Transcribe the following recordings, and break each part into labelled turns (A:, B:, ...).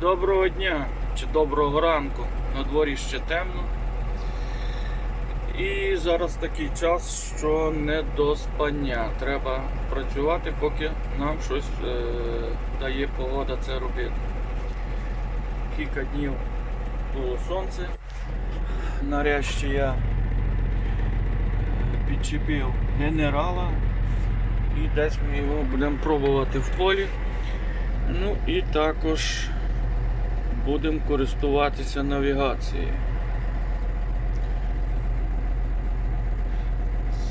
A: Доброго дня чи доброго ранку. На дворі ще темно. І зараз такий час, що не до спання. Треба працювати, поки нам щось е, дає погода це робити. Кілька днів було сонце. Нарешті я підчепив генерала і десь ми його будемо пробувати в полі. Ну і також будемо користуватися навігацією.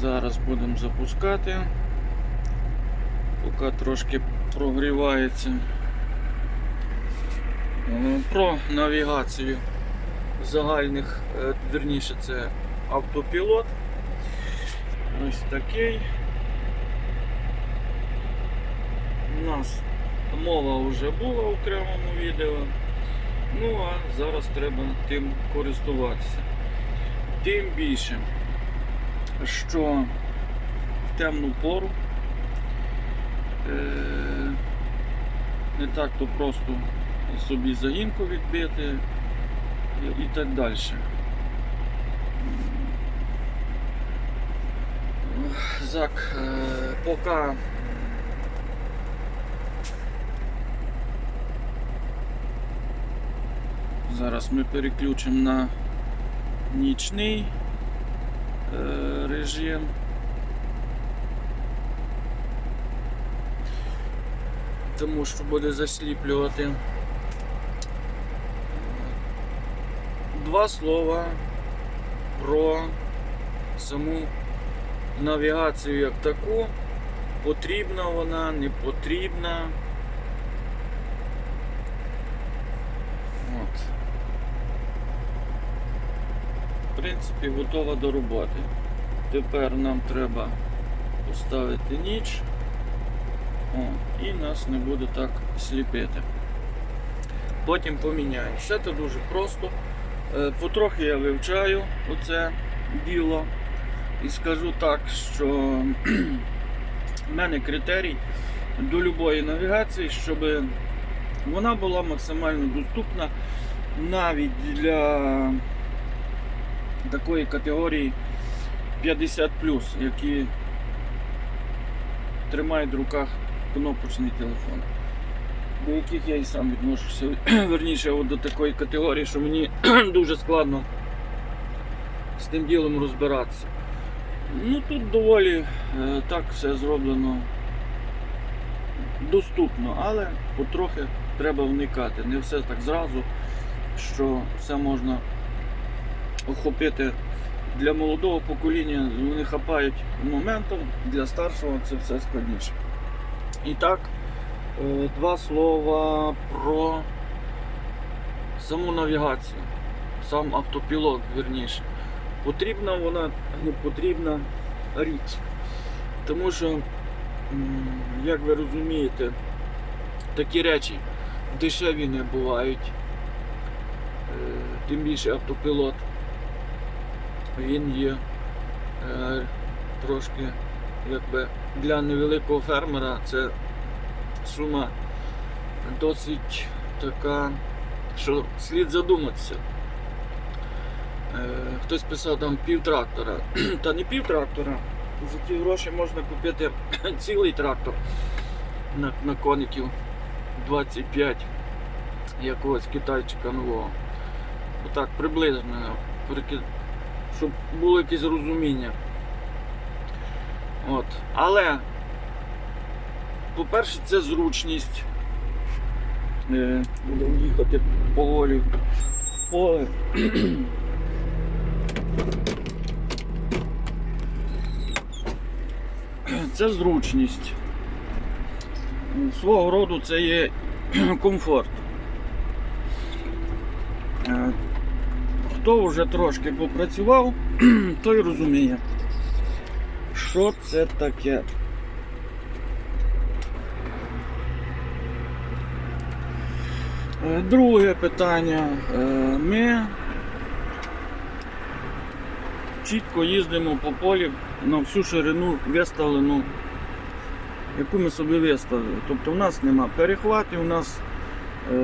A: Зараз будемо запускати, поки трошки прогрівається. Е, Про навігацію загальних, е, вірніше це автопілот. Ось такий. У нас мова вже була в окремому відео. Ну а зараз треба тим користуватися. Тим більше, що в темну пору е- не так то просто собі заїмку відбити і- і так далі. Зак, е, поки Зараз ми переключимо на нічний е, режим. Тому що буде засліплювати. Два слова про саму навігацію як таку. Потрібна вона, не потрібна. От. В принципі, готова до роботи. Тепер нам треба поставити ніч. О, і нас не буде так сліпити. Потім поміняємо. Все це дуже просто. Е, Потрохи я вивчаю оце діло. І скажу так, що в мене критерій до будь-якої навігації, щоб вона була максимально доступна навіть для такої категорії 50, які тримають в руках кнопочний телефон. До яких я і сам відношуся. Верніше от до такої категорії, що мені дуже складно з тим ділом розбиратися. Ну тут доволі е, так все зроблено доступно, але потрохи треба вникати. Не все так зразу, що все можна охопити для молодого покоління, вони хапають моментом, для старшого це все складніше. І так, е, два слова про саму навігацію, сам автопілот, верніше. Потрібна вона, не потрібна річ. Тому що, як ви розумієте, такі речі дешеві не бувають. Е, Тим більше автопілот. Він є е, трошки якби для невеликого фермера це сума досить така, що слід задуматися. Е, Хтось писав там пів трактора. Та не пів трактора. За ті гроші можна купити цілий трактор на, на коників 25 якогось китайчика нового. Отак приблизно, щоб було якесь розуміння. От. Але, по-перше, це зручність. Е, Будемо їхати поволі в. Це зручність. Свого роду це є комфорт. Хто вже трошки попрацював, той розуміє, що це таке. Е, Друге питання. Е, Ми чітко їздимо по полі на всю ширину виставлену, яку ми собі виставили. Тобто у нас нема перехватів, у нас е,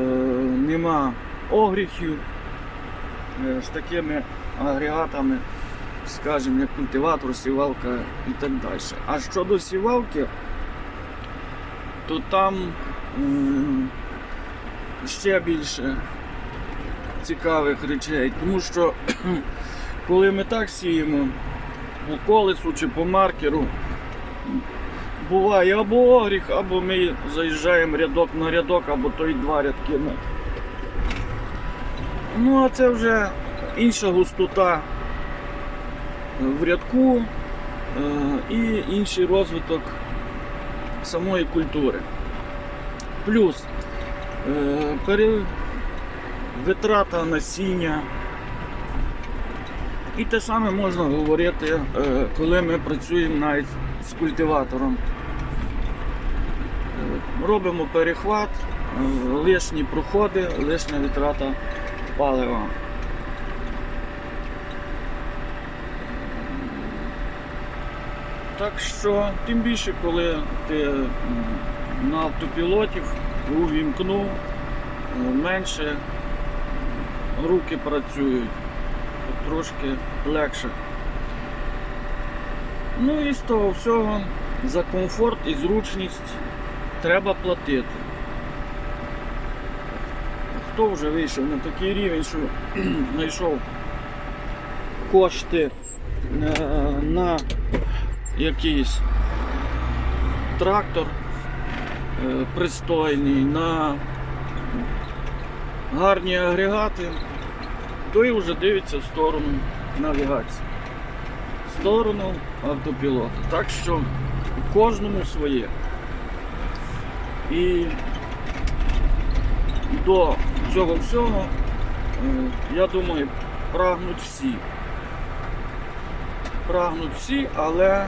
A: нема огріхів з такими агрегатами, скажімо, як культиватор, сівалка і так далі. А щодо сівалки, то там ще більше цікавих речей, тому що коли ми так сіємо по колесу чи по маркеру, буває або огріх, або ми заїжджаємо рядок на рядок, або то й два рядки. на. Ну, а це вже інша густота в рядку е, і інший розвиток самої культури. Плюс е, витрата насіння. І те саме можна говорити, е, коли ми працюємо навіть з культиватором. Робимо перехват, лишні проходи, лишня витрата палива. Так що, тим більше, коли ти на автопілоті увімкнув, е, менше руки працюють, трошки легше. Ну і з того всього за комфорт і зручність треба платити. Хто вже вийшов на такий рівень, що знайшов кошти е, на якийсь трактор е, пристойний, на гарні агрегати, той вже дивиться в сторону навігації, в сторону автопілота. Так що кожному своє. І до цього всього, я думаю, прагнуть всі. Прагнуть всі, але е,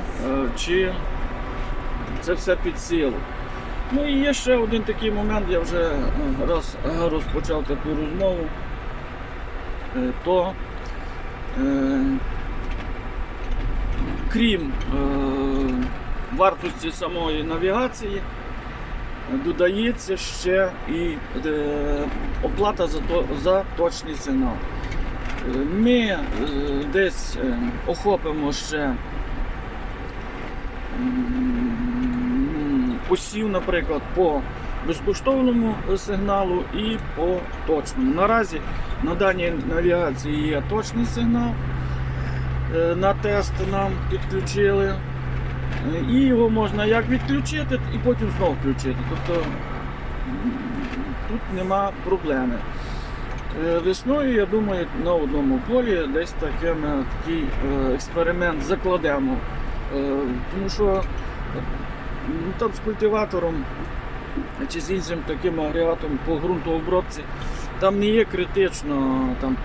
A: чи це все під силу. Ну і є ще один такий момент, я вже е, раз е, розпочав таку розмову, то крім вартості самої навігації, додається ще і е, оплата за, за точний сигнал. Ми е, десь е, охопимо ще посів, наприклад, по безкоштовному сигналу і по точному. Наразі на даній навігації є точний сигнал. На тест нам підключили. І його можна як відключити, і потім знову включити. Тобто тут нема проблеми. Е, Весною, я думаю, на одному полі десь таке ми такий е, експеримент закладемо. Е, Тому що ну, там з культиватором чи з іншим таким агрегатом по ґрунтообробці там не є критично там,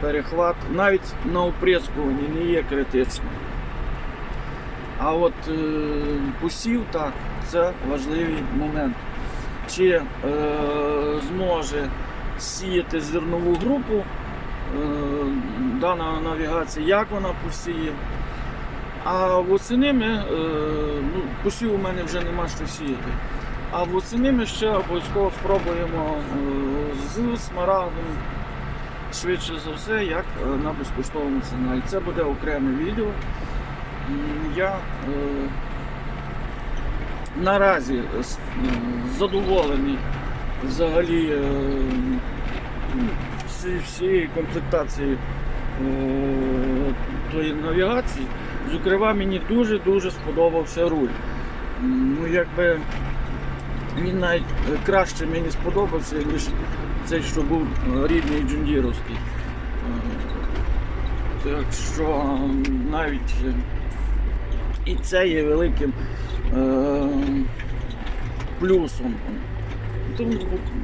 A: перехват, навіть на оприскуванні не є критично. А от е, посів так, це важливий момент. Чи е, зможе сіяти зернову групу е, дана навігація, як вона посіє. А восени ми, е, ну, посів у мене вже нема що сіяти. А восени ми ще обов'язково спробуємо е, з смарагдом, швидше за все, як е, на безкоштовному сигналі. Це буде окреме відео. Я е, наразі задоволений взагалі е, ну, всієї комплектації е, тої навігації. Зокрема, мені дуже-дуже сподобався руль. Ну, якби він навіть краще мені сподобався, ніж цей, що був рідний джундіровський. Так що навіть і це є великим е, плюсом. Тому,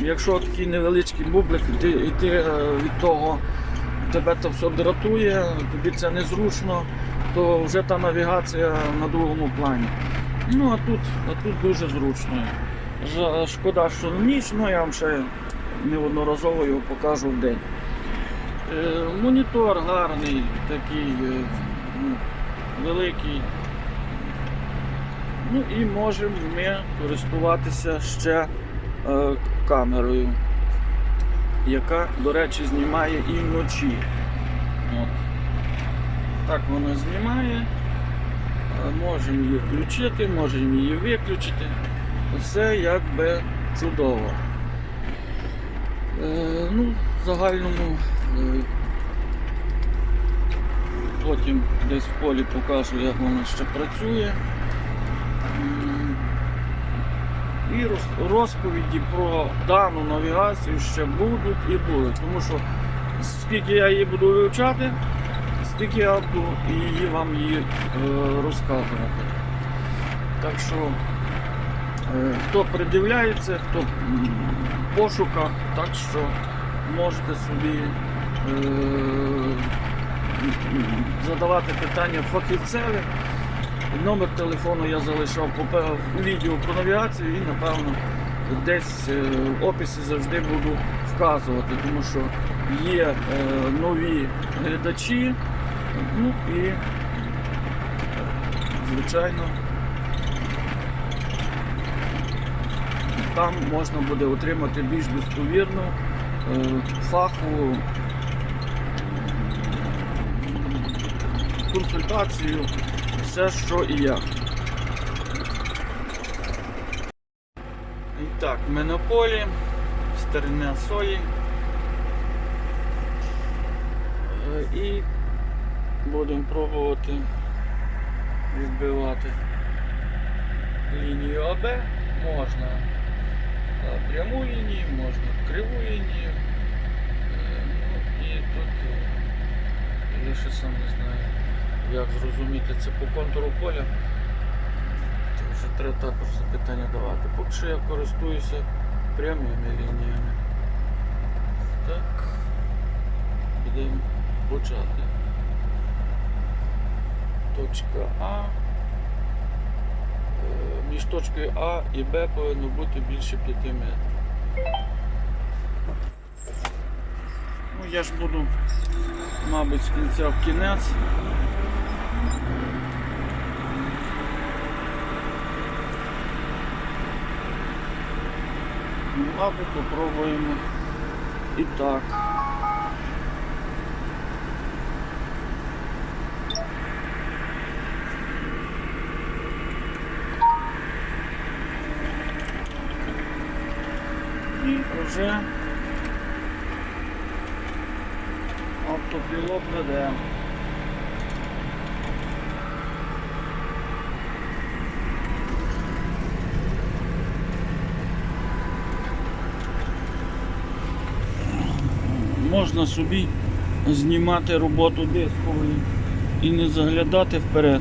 A: якщо такий невеличкий бублик, і ти, і ти е, від того тебе це все дратує, тобі це незручно, то вже та навігація на другому плані. Ну а тут, а тут дуже зручно. Шкода, що ніч, ну я вам ще неодноразово його покажу в день. Е, Монітор гарний, такий е, ну, великий. Ну і можемо ми користуватися ще е, камерою. яка, до речі, знімає і вночі. От. Так вона знімає. Е, Можемо її включити, можемо її виключити. Все якби чудово. Е, ну, в загальному е, потім десь в полі покажу, як вона ще працює. І розповіді про дану навігацію ще будуть і будуть. Тому що скільки я її буду вивчати, стільки я буду її вам її е, розказувати. Так що Е, Хто придивляється, хто в так що можете собі е, задавати питання фахівцеві. Номер телефону я залишав в відео про навігацію і, напевно, десь е, в описі завжди буду вказувати, тому що є е, нові глядачі, ну і, звичайно, там можна буде отримати більш достовірну е, фахову консультацію, все, що і як. І так, ми на полі, стерня сої. Е, І будемо пробувати відбивати лінію АБ. Можна е, пряму лінію, можна криву лінію. Е, Ну, і тут е, я ще сам не знаю, як зрозуміти це по контуру поля. Це вже треба також запитання давати. Поки що я користуюся прямими лініями. Так, будемо почати. Точка А. Е, Між точкою А і Б повинно бути більше 5 метрів. Ну, я ж буду, мабуть, з кінця в кінець. Ну, попробуємо і так. І вже автопілот веде. Можна собі знімати роботу дискової і не заглядати вперед.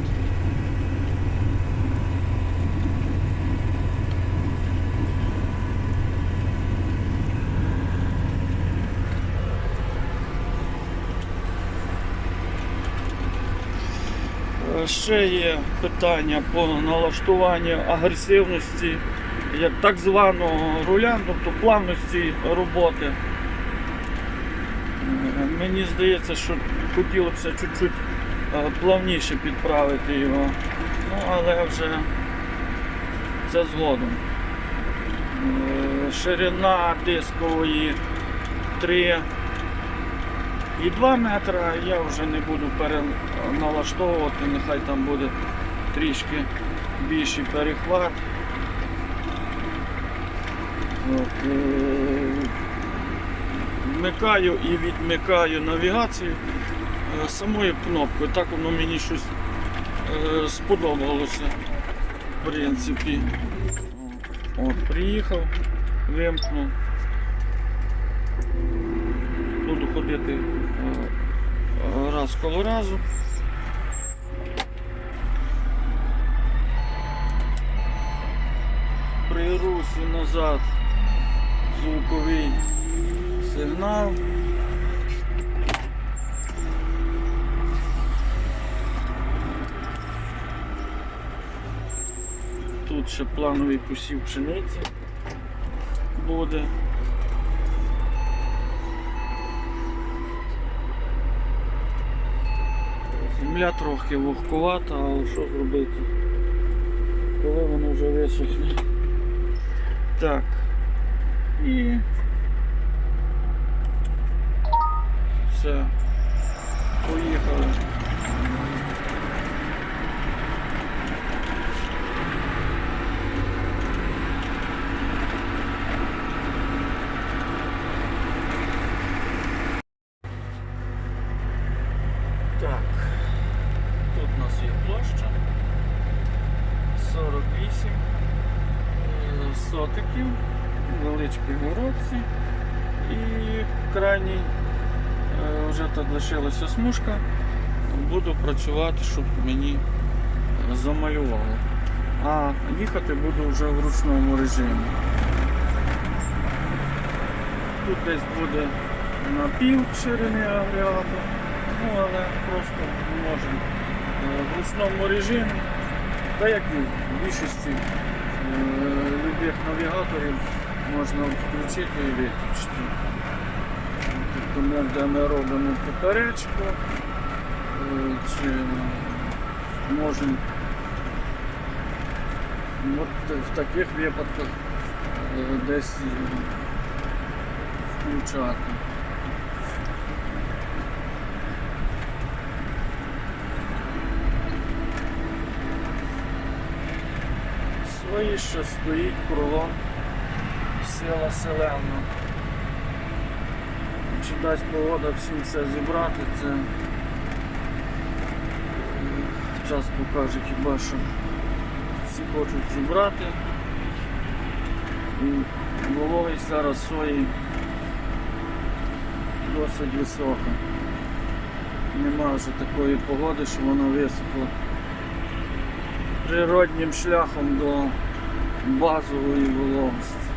A: Е, Ще є питання по налаштуванню агресивності, як так званого руля, тобто плавності роботи. Мені здається, що хотілося б чуть-чуть е, плавніше підправити його, ну але вже це згодом. Е, Ширина дискової 3 і 2 метра я вже не буду переналаштовувати, нехай там буде трішки більший перехват. От, е, Вмикаю і відмикаю навігацію е, самою кнопкою. Так воно мені щось е, сподобалося. В принципі. От, приїхав, вимкнув. Буду ходити е, раз коло разу. При русі назад звуковий сигнал. Тут ще плановий посів пшениці буде. Земля трохи вогкувата, але що зробити? Коли воно вже висохне. Так. І Все. Поїхали. Так. Тут у нас є площа. 48 е, сотиків, величкі городці і крайній е, вже так лишилася смужка. Буду працювати, щоб мені замалювало. А їхати буду вже в ручному режимі. Тут десь буде на пів ширини агрегату, ну але просто можемо в ручному режимі, та як і в більшості е, любих навігаторів можна включити і виключити. Тому де ми робимо поперечку, е, чи можемо в таких випадках е, десь включати. Свої що стоїть кругом сила селена. Чи дасть погода всім все зібрати, це час покаже хіба що всі хочуть зібрати. І вологість зараз сої досить висока. Нема вже такої погоди, що вона висохла природнім шляхом до базової вологості.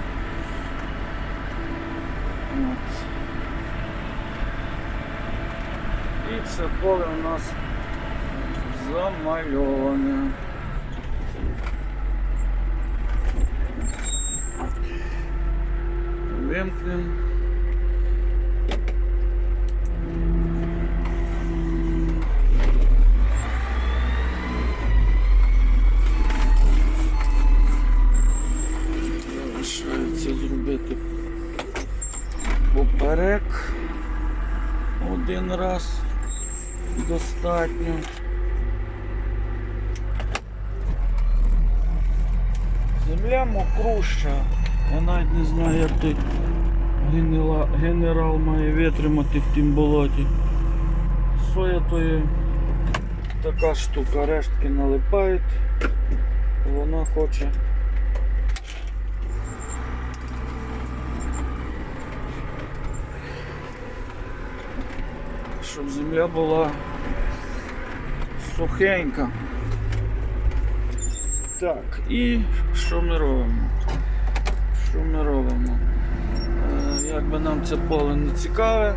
A: Все поле у нас замальоване. Вимкнемо. Залишається зробити поперек один раз достатньо. Земля мокруща. Я навіть не знаю, як той генерал, генерал має витримати в тім болоті. Соя то є така штука, рештки налипають, вона хоче щоб земля була сухенька. Так, і що ми робимо? Що ми робимо? Е, як би нам це поле не цікаве,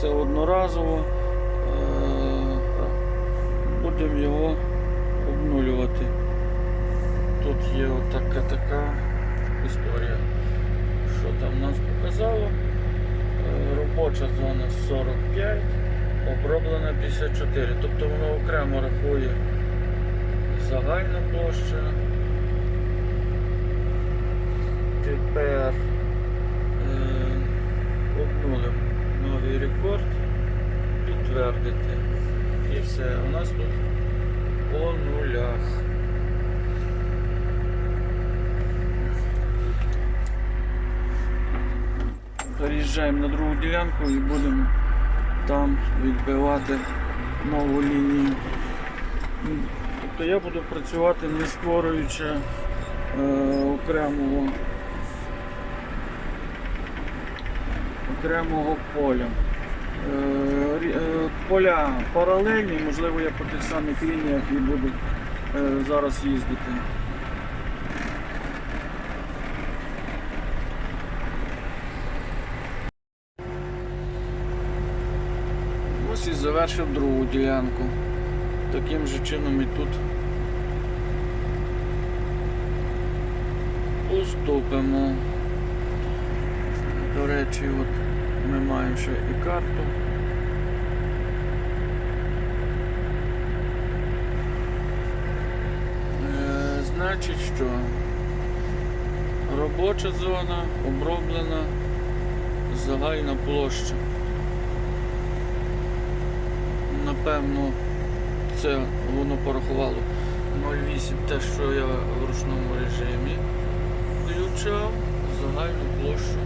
A: це одноразово. Е, будемо його обнулювати. Тут є отака така історія. Що там нас показало? Е, Робоча зона 45, оброблена 54. Тобто воно окремо рахує загальна площа. Тепер е, обнулимо новий рекорд, підтвердити. І все. У нас тут по нулях. Переїжджаємо на другу ділянку і будемо там відбивати нову лінію. Тобто я буду працювати не створюючи е, окремого, окремого поля. Е, е, поля паралельні, можливо я по тих самих лініях і буду е, зараз їздити. Ось і завершив другу ділянку. Таким же чином і тут поступимо. До речі, от ми маємо ще і карту. Е, Значить, що робоча зона оброблена загальна площа. напевно, це воно порахувало 0,8 те, що я в ручному режимі включав, загальну площу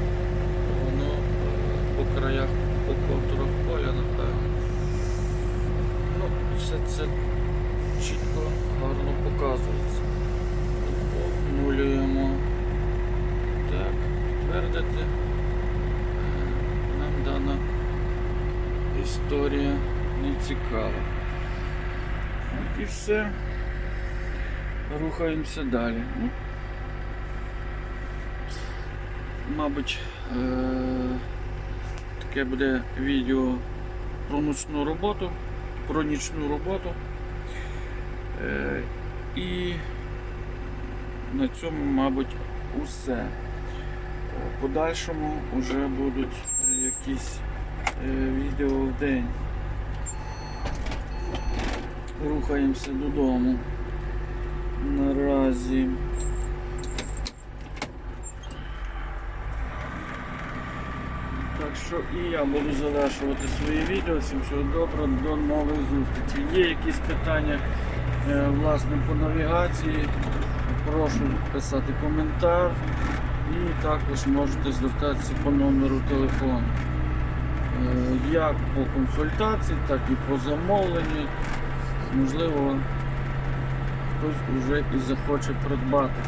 A: по краях, по контурах поля, напевно. Ну, все це чітко, гарно показується. Обнулюємо. Так, підтвердити. Е, Нам дана історія не цікава. І все. Рухаємося далі. Ну, мабуть, е- таке буде відео про ночну роботу, про нічну роботу. Е- і на цьому, мабуть, усе. В подальшому вже будуть е, якісь е, відео в день. Рухаємося додому. Наразі. Так що і я буду завершувати свої відео. Всім всього доброго, до нових зустрічей. Є якісь питання е, власне по навігації, прошу писати коментар і також можете звертатися по номеру телефону. Е, Як по консультації, так і по замовленню. Можливо, хтось вже і захоче придбати.